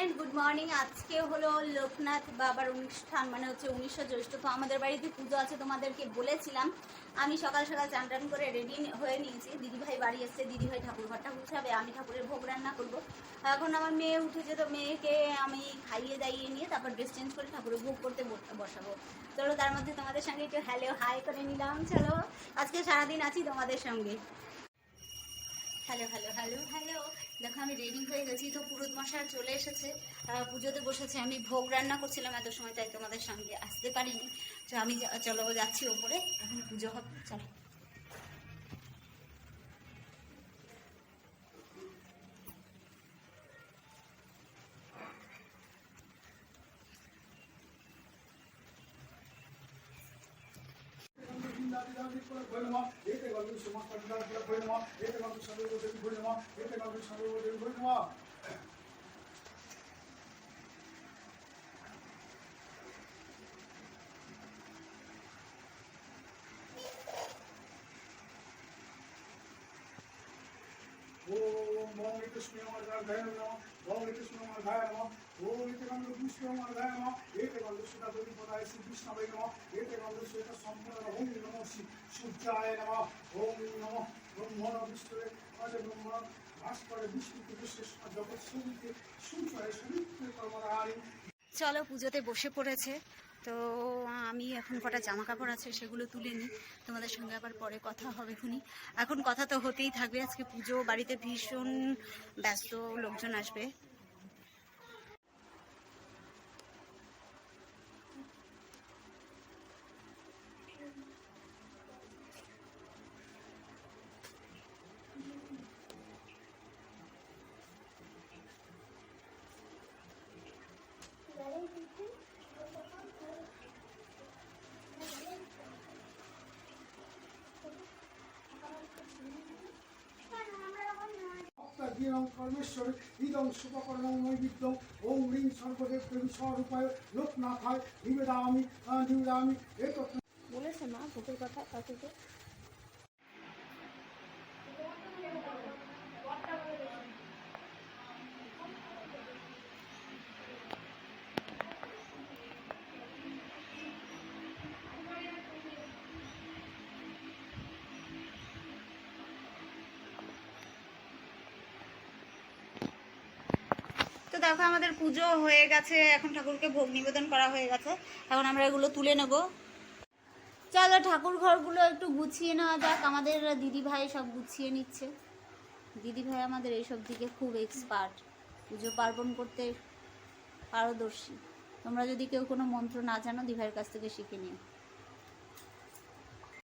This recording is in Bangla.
ফ্রেন্ড গুড মর্নিং আজকে হলো লোকনাথ বাবার অনুষ্ঠান মানে হচ্ছে উনিশশো জ্যৈষ্ঠ। তো আমাদের বাড়িতে পুজো আছে, তোমাদেরকে বলেছিলাম। আমি সকাল সকাল চান টান করে রেডি হয়ে নিয়েছি। দিদিভাই বাড়ি এসছে, দিদিভাই ঠাকুর ঘরটা গুছাবে, আমি ঠাকুরের ভোগ রান্না করব। এখন আমার মেয়ে উঠেছে, তো মেয়েকে আমি খাইয়ে দাইয়ে নিয়ে তারপর ড্রেস চেঞ্জ করে ঠাকুরের ভোগ করতে বসাবো। চলো, তার মধ্যে তোমাদের সঙ্গে একটু হ্যালো হাই করে নিলাম। চলো, আজকে সারাদিন আছি তোমাদের সঙ্গে। হ্যালো হ্যালো হ্যালো হ্যালো দেখো, আমি রেডি হয়ে গেছি, তো পুরোত মশাই চলে এসেছে। পুজোতে বসেছে। আমি ভোগ রান্না করছিলাম, এত সময় তাই তোমাদের সঙ্গে আসতে পারিনি। তো আমি চলো, যাচ্ছি ওপরে। এখন পুজো হবে, চলো। ওম ওম কৃষ্ণমার্গায় নমঃ ওম কৃষ্ণমার্গায় নমঃ ওম ইতিগন্ধ কৃষ্ণমার্গায় নমঃ এতগন্ধ সুতা দেবী পদায় শ্রী কৃষ্ণবে নমঃ এতগন্ধ সুতা সম্পূর্ণ ওম নমঃ শ্রী সূর্যায় নমঃ, ওম নমঃ, ব্রহ্মণ বিষ্ণুরে বিষ্ণু জগৎ সূর্যে সূর্যায় চলো পুজোতে বসে পড়েছে, তো আমি এখন কটা জামা কাপড় আছে সেগুলো তুলে নিই। তোমাদের সঙ্গে আবার পরে কথা হবে খুনি। এখন কথা তো হতেই থাকবে, আজকে পুজো, বাড়িতে ভীষণ ব্যস্ত লোকজন আসবে। ভক্তাধীনং কর্মেশ্বর ইদং শুভকর্মং নৈবিদ্যং ওম হ্রিং সর্বদেব প্রেম স্বরূপায় লোকনাথায় নিবেদামি নিবেদামি। এতৎ বলেছে মা ভোগের কথা কাকুকে তো দেখো আমাদের পুজো হয়ে গেছে, এখন ঠাকুরকে ভোগ নিবেদন করা হয়ে গেছে। এখন আমরা এগুলো তুলে নেব। চলো ঠাকুর ঘরগুলো একটু গুছিয়ে নেওয়া যাক। আমাদের দিদি ভাই সব গুছিয়ে নিচ্ছে। দিদি ভাই আমাদের এইসব দিকে খুব এক্সপার্ট পুজো পার্বণ করতে পারদর্শী। তোমরা যদি কেউ কোনো মন্ত্র না জানো, দিভাইয়ের কাছ থেকে শিখে নিও।